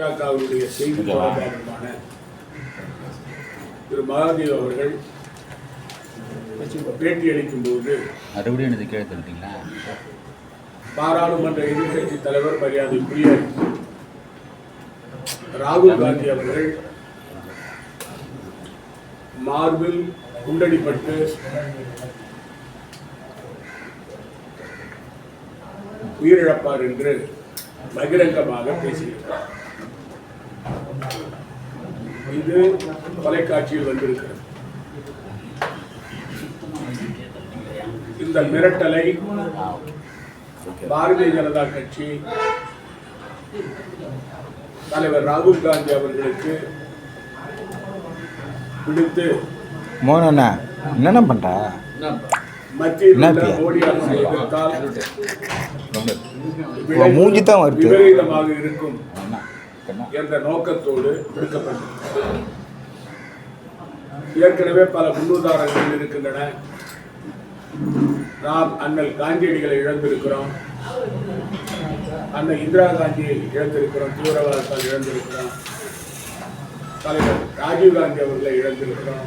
பாஜகவுடைய செய்தி தொடர்பாளருமான திரு மகாதேவ் அவர்கள் பேட்டி அளிக்கும் போது பாராளுமன்ற எதிர்க்கட்சி தலைவர் மரியாதைக்குரிய ராகுல் காந்தி அவர்கள் மார்பில் குண்டடிப்பட்டு உயிரிழப்பார் என்று பகிரங்கமாக பேசியிருக்கிறார். இது தொலைக்காட்சியில் வந்திருக்கிறது இந்த மிரட்டலை பாரதிய ஜனதா கட்சி தலைவர் ராகுல் காந்தி அவர்களுக்கு பிடித்து மோகனா என்னென்ன பண்ணுறா மத்தியில்? மோடி அரசை எதிர்த்தால் மூஞ்சி தான். விபரீதமாக இருக்கும் என்ற நோக்கத்தோடு விடுக்கப்பட்டது ஏற்கனவே பல முன்னுதாரணங்கள் இருக்கின்றன. நாம் அண்ணல் காந்தியடிகளை இழந்திருக்கிறோம். அன்னை இந்திரா காந்தியை இழந்திருக்கிறோம். தீவிரவாதத்தால் இழந்திருக்கிறோம். தலைவர் ராஜீவ் காந்தி அவர்களை இழந்திருக்கிறோம்.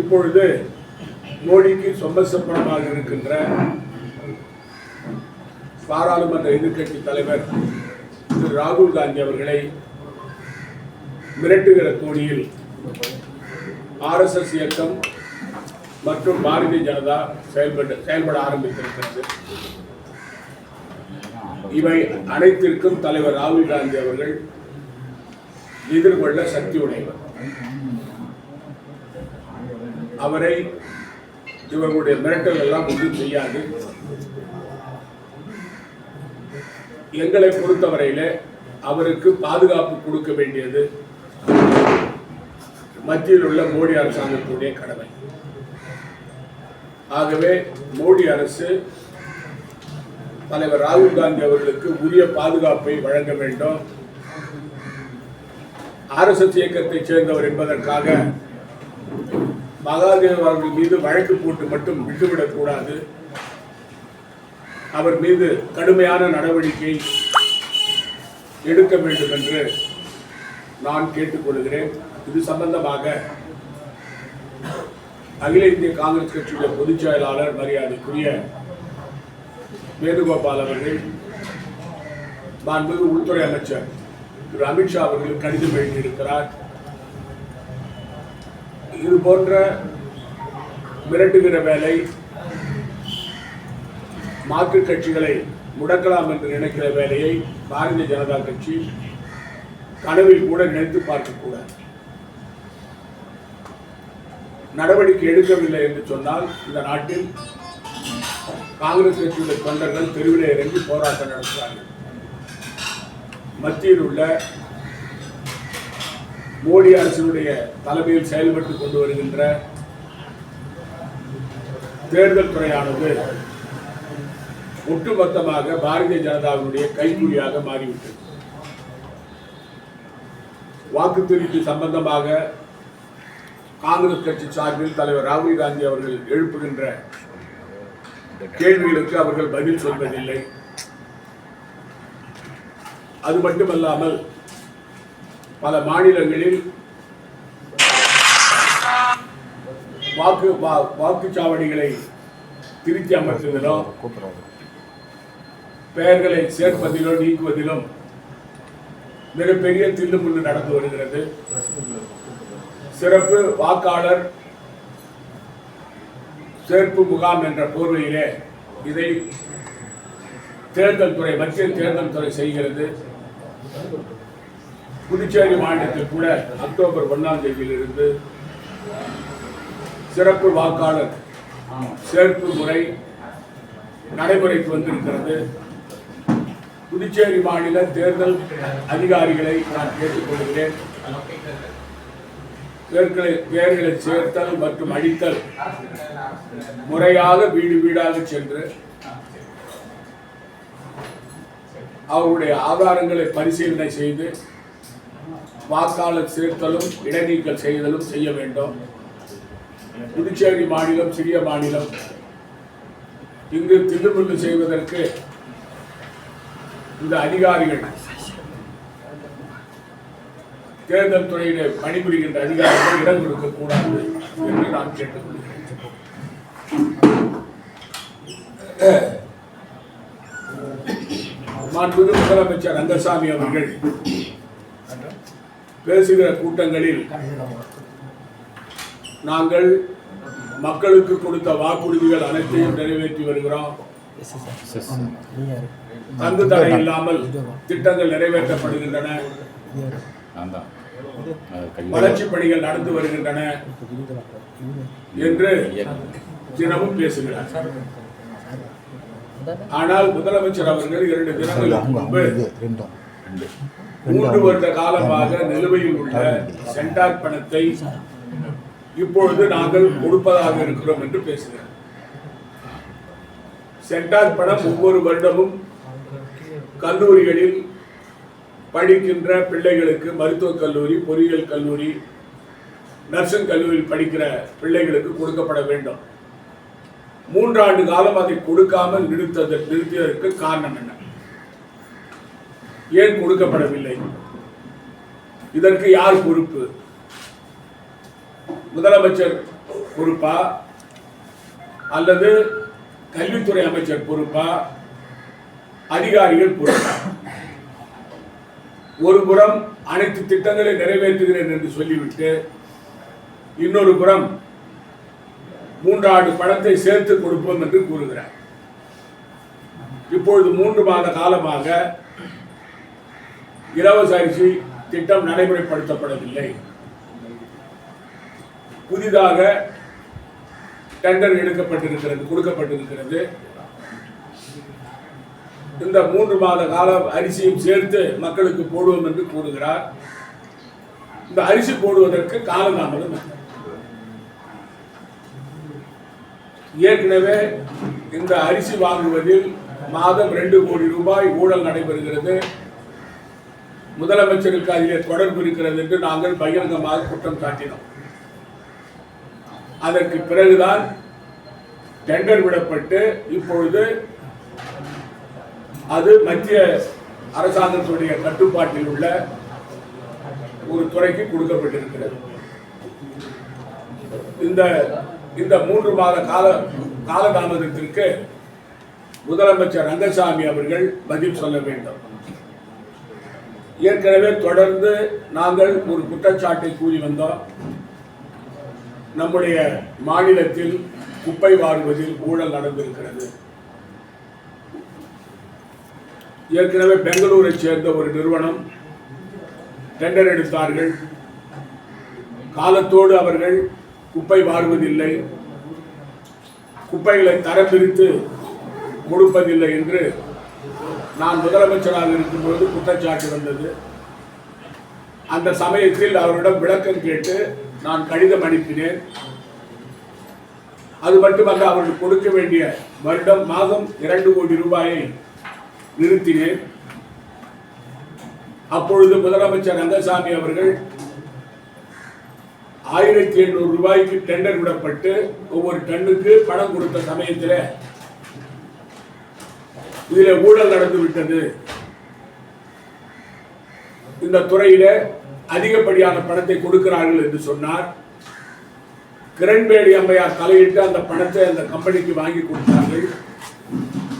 இப்பொழுது மோடிக்கு சொம்பசப்பனமாக இருக்கின்ற பாராளுமன்ற எதிர்கட்சி தலைவர் திரு ராகுல் காந்தி அவர்களை மிரட்டுகிற தோணியில் ஆர்எஸ்எஸ் இயக்கம் மற்றும் பாரதிய ஜனதா செயல்பட செயல்பட ஆரம்பித்திருக்கிறது. இவை அனைத்திற்கும் தலைவர் ராகுல் காந்தி அவர்கள் எதிர்கொள்ள சக்தி உடையவர். அவரை இவர்களுடைய மிரட்டல் எல்லாம் ஒன்றும் செய்யாது. எங்களை பொறுத்தவரையில அவருக்கு பாதுகாப்பு கொடுக்க வேண்டியது மத்தியில் உள்ள மோடி அரசாங்கத்துடைய கடமை. ஆகவே மோடி அரசு தலைவர் ராகுல் காந்தி அவர்களுக்கு உரிய பாதுகாப்பை வழங்க வேண்டும். ஆர்எஸ்எஸ் இயக்கத்தைச் சேர்ந்தவர் என்பதற்காக மகாதேவ் அவர்கள் மீது வழக்கு போட்டு மட்டும் விட்டுவிடக்கூடாது. அவர் மீது கடுமையான நடவடிக்கை எடுக்க வேண்டும் என்று நான் கேட்டுக்கொள்கிறேன். இது சம்பந்தமாக அகில இந்திய காங்கிரஸ் கட்சியுடைய பொதுச் செயலாளர் மரியாதைக்குரிய வேணுகோபால் அவர்கள் மாண்புமிகு உள்துறை அமைச்சர் திரு அமித்ஷா அவர்கள் கடிதம் எழுதியிருக்கிறார். இது போன்ற மிரட்டுகிற வேலை மாற்று கட்சிகளை முடக்கலாம் என்று நினைக்கிற வேலையை பாரதிய ஜனதா கட்சி கனவில் கூட நினைத்து பார்க்கக்கூடாது நடவடிக்கை எடுக்கவில்லை என்று சொன்னால் இந்த நாட்டில் காங்கிரஸ் கட்சியுடைய தொண்டர்கள் தெருவில் இறங்கி போராட்டம் நடத்துகிறார்கள். மத்தியில் உள்ள மோடி அரசினுடைய தலைமையில் செயல்பட்டு கொண்டு வருகின்ற தேர்தல் துறையானது ஒட்டுமொத்தமாக பாரதிய ஜனதாவினுடைய கைக்கூலியாக மாறிவிட்டது. வாக்கு திருட்டு சம்பந்தமாக காங்கிரஸ் கட்சி சார்பில் தலைவர் ராகுல் காந்தி அவர்கள் எழுப்புகின்ற கேள்விகளுக்கு அவர்கள் பதில் சொல்வதில்லை. அது மட்டுமல்லாமல் பல மாநிலங்களில் வாக்கு வா- வாக்குச்சாவடிகளை திருத்தி அமர்த்துகிறோம். பெயர்களை சேர்ப்பதிலோ நீக்குவதிலும் மிகப்பெரிய தில்லுமுள்ளு நடந்து வருகிறது. சிறப்பு வாக்காளர் சேர்ப்பு முகாம் என்ற போர்வையிலே இதை தேர்தல் துறை மத்திய தேர்தல் துறை செய்கிறது. புதுச்சேரி மாநிலத்தில் கூட அக்டோபர் ஒன்றாம் தேதியிலிருந்து சிறப்பு வாக்காளர் சேர்ப்பு முறை நடைமுறைக்கு வந்திருக்கிறது. புதுச்சேரி மாநில தேர்தல் அதிகாரிகளை நான் கேட்டுக்கொள்கிறேன். பேர்களை பெயர்களை சேர்த்தல் மற்றும் அழித்தல் முறையாக வீடு வீடாக சென்று அவருடைய ஆதாரங்களை பரிசீலனை செய்து வாக்காளர் சேர்த்தலும் இடைநீக்கல் செய்தலும் செய்ய வேண்டும். புதுச்சேரி மாநிலம் சிறிய மாநிலம். இங்கு தில்லுமுள்ளு செய்வதற்கு இந்த அதிகாரிகள். தேர்தல் துறையிலே பணிபுரிகின்ற அதிகாரிகள் இடம் கொடுக்க கூடாது என்று நான் கேட்டுக்கொள்கிறேன். மாண்புமிகு முதலமைச்சர் ரங்கசாமி அவர்கள் பேசுகிற கூட்டங்களில் நாங்கள் மக்களுக்கு கொடுத்த வாக்குறுதிகள் அனைத்தையும் நிறைவேற்றி வருகிறோம். தங்கு தடை இல்லாமல் திட்டங்கள் நிறைவேற்றப்படுகின்றன. வளர்ச்சி பணிகள் நடந்து வருகின்றன என்று தினமும் பேசுகிறார். ஆனால் முதலமைச்சர் அவர்கள் இரண்டு தினங்களுக்கு முன்பு மூன்று வருட காலமாக நிலுவையில் உள்ள சென்டார் பணத்தை இப்பொழுது நாங்கள் கொடுப்பதாக இருக்கிறோம் என்று பேசுகிறார். சென்டார் பணம் ஒவ்வொரு வருடமும் கல்லூரிகளில் படிக்கின்ற பிள்ளைகளுக்கு மருத்துவக் கல்லூரி பொறியியல் கல்லூரி நர்சிங் கல்லூரியில் படிக்கிற பிள்ளைகளுக்கு கொடுக்கப்பட வேண்டும். மூன்றாண்டு காலம் அதை கொடுக்காமல் நிறுத்தது நிறுத்தியதற்கு காரணம் என்ன? ஏன் கொடுக்கப்படவில்லை? இதற்கு யார் பொறுப்பு? முதலமைச்சர் பொறுப்பா? அல்லது கல்வித்துறை அமைச்சர் பொறுப்பா? அதிகாரிகள் பொறுப்பா ஒரு புறம் அனைத்து திட்டங்களை நிறைவேற்றுகிறேன் என்று சொல்லிவிட்டு இன்னொரு புறம் மூன்றாண்டு பணத்தை சேர்த்து கொடுப்போம் என்று கூறுகிறார். இப்பொழுது மூன்று மாத காலமாக இலவச அரிசி திட்டம் நடைமுறைப்படுத்தப்படவில்லை. புதிதாக டெண்டர் எடுக்கப்பட்டிருக்கிறது கொடுக்கப்பட்டிருக்கிறது. இந்த மூன்று மாத கால அரிசியும் சேர்த்து மக்களுக்கு போடுவோம் என்று கூறுகிறார். இந்த அரிசி போடுவதற்கு காலதாமதம் ஏற்கனவே இந்த அரிசி வாங்குவதில் மாதம் ரெண்டு கோடி ரூபாய் ஊழல் நடைபெறுகிறது. முதலமைச்சருக்கு அதில் தொடர்பு இருக்கிறது என்று நாங்கள் பகிரங்கமாக குற்றம் சாட்டினோம். அதற்கு பிறகுதான் டெண்டர் விடப்பட்டு இப்பொழுது அது மத்திய அரசாங்கத்துடைய கட்டுப்பாட்டில் உள்ள ஒரு துறைக்கு கொடுக்கப்பட்டிருக்கிறது. இந்த இந்த மூன்று மாத கால காலதாமதத்திற்கு முதலமைச்சர் ரங்கசாமி அவர்கள் பதில் சொல்ல வேண்டும். ஏற்கனவே தொடர்ந்து நாங்கள் ஒரு குற்றச்சாட்டை கூறி வந்தோம். நம்முடைய மாநிலத்தில் குப்பை வாழ்வதில் ஊழல் நடந்திருக்கிறது. ஏற்கனவே பெங்களூரை சேர்ந்த ஒரு நிறுவனம் டெண்டர் எடுத்தார்கள். காலத்தோடு அவர்கள் குப்பை வாருவதில்லை. குப்பைகளை தரம் பிரித்து கொடுப்பதில்லை என்று நான் முதலமைச்சராக இருக்கும்போது குற்றச்சாட்டு வந்தது. அந்த சமயத்தில் அவரிடம் விளக்கம் கேட்டு நான் கடிதம் அனுப்பினேன். அது மட்டுமல்ல அவர்கள் கொடுக்க வேண்டிய வருடம் மாதம் இரண்டு கோடி ரூபாயை நிறுத்தினேன். அப்பொழுது முதலமைச்சர் ரங்கசாமி அவர்கள் ஆயிரத்தி எண்ணூறு ரூபாய்க்கு டெண்டர் விடப்பட்டு ஒவ்வொரு டன்னுக்கு பணம் கொடுத்த சமயத்தில் இதில் ஊழல் நடந்து விட்டது. இந்த துறையில அதிகப்படியான பணத்தை கொடுக்கிறார்கள் என்று சொன்னார். கிரண்பேடி அம்மையார் தலையிட்டு அந்த பணத்தை அந்த கம்பெனிக்கு வாங்கி கொடுத்தார்கள்.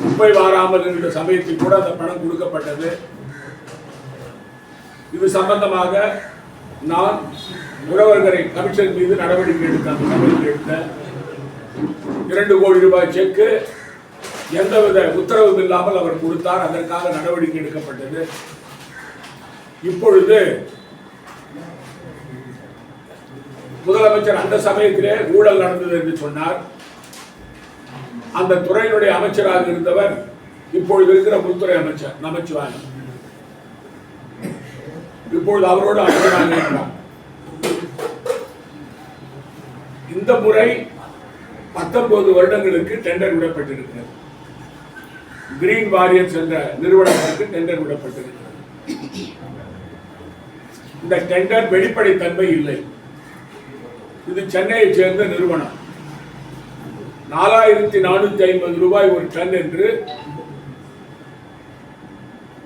குப்பை வாராமல் இருந்த சமயத்தில் கூட அந்த பணம் கொடுக்கப்பட்டது. இது சம்பந்தமாக நான் உறவர்களை கமிஷன் மீது நடவடிக்கை எடுத்த அந்த நடவடிக்கை எடுத்த இரண்டு கோடி ரூபாய் செக்கு எந்தவித உத்தரவும் இல்லாமல் அவர் கொடுத்தார். அதற்காக நடவடிக்கை எடுக்கப்பட்டது. இப்பொழுது முதலமைச்சர் அந்த சமயத்திலே ஊழல் நடந்தது என்று சொன்னார். அந்த துறையினுடைய அமைச்சராக இருந்தவர் இப்பொழுது இருக்கிற உள்துறை அமைச்சர் நமச்சிவாயம். இப்பொழுது அவரோடு அமைச்சராக இருக்கிறார் இந்த முறை பத்தொன்பது வருடங்களுக்கு டெண்டர் விடப்பட்டிருக்கிறது. கிரீன் வாரியர்ஸ் என்ற நிறுவனத்திற்கு டெண்டர் விடப்பட்டிருக்கிறது. இந்த டெண்டர் வெளிப்படைத்தன்மை இல்லை. இது சென்னையைச் சேர்ந்த நிறுவனம். நாலாயிரத்தி நானூத்தி ஐம்பது ரூபாய் ஒரு டன் என்று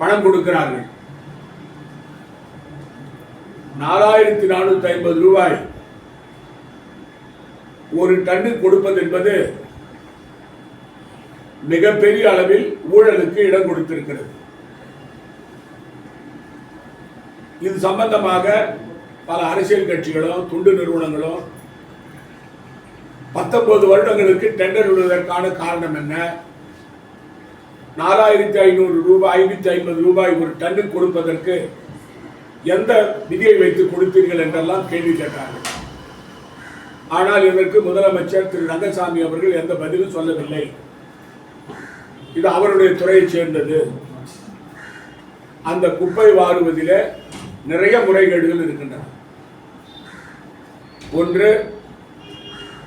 பணம் கொடுக்கிறார்கள். நாலாயிரத்தி நானூத்தி ஐம்பது ரூபாய் ஒரு டன்னு கொடுப்பது என்பது மிகப்பெரிய அளவில் ஊழலுக்கு இடம் கொடுத்திருக்கிறது. இது சம்பந்தமாக பல அரசியல் கட்சிகளும் துண்டு நிறுவனங்களும் பத்தொன்பது வருடங்களுக்கு டெண்டர் விடுவதற்கான காரணம் என்ன? நாலாயிரத்தி ஐநூறு ரூபாய் ஐநூத்தி ஐம்பது ரூபாய் ஒரு டன்னு கொடுப்பதற்கு எந்த நிதியை வைத்து கொடுத்தீர்கள் என்றெல்லாம் கேள்வி கேட்டார்கள். ஆனால் இதற்கு முதலமைச்சர் திரு ரங்கசாமி அவர்கள் எந்த பதிலும் சொல்லவில்லை. இது அவருடைய துறையைச் சேர்ந்தது. அந்த குப்பை வாருவதிலே நிறைய முறைகேடுகள் இருக்கின்றன. ஒன்று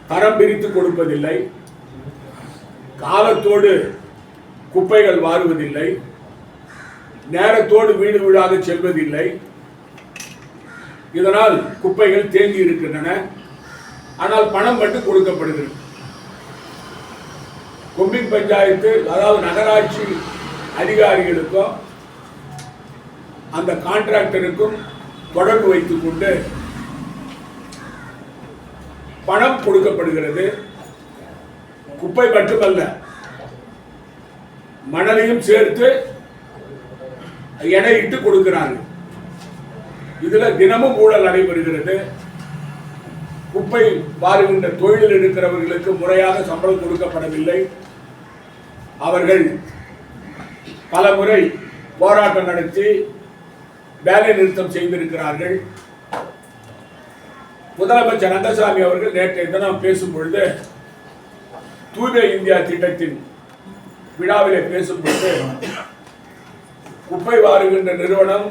தரம் பிரித்து கொடுப்பதில்லை. காலத்தோடு குப்பைகள் வாருவதில்லை. நேரத்தோடு வீடு வீடாக செல்வதில்லை. இதனால் குப்பைகள் தேங்கி இருக்கின்றன. ஆனால் பணம் மட்டும் கொடுக்கப்படுகிறது. கொம்மின் பஞ்சாயத்து அதாவது நகராட்சி அதிகாரிகளுக்கும் அந்த கான்ட்ராக்டருக்கும் தொடர்பு வைத்துக் கொண்டு பணம் கொடுக்கப்படுகிறது. குப்பை மட்டுமல்ல. மணலையும் சேர்த்து எடையிட்டு கொடுக்கிறார்கள். இதுல தினமும் ஊழல் நடைபெறுகிறது. குப்பை வாருகின்ற தொழிலில் இருக்கிறவர்களுக்கு முறையாக சம்பளம் கொடுக்கப்படவில்லை. அவர்கள் பல முறை போராட்டம் நடத்தி வேலை நிறுத்தம் செய்திருக்கிறார்கள். முதலமைச்சர் ரங்கசாமி அவர்கள் நேற்றைய தினம் பேசும் பொழுது தூய்மை இந்தியா திட்டத்தின் விழாவிலே பேசும்பொழுது குப்பை வாருகின்ற நிறுவனம்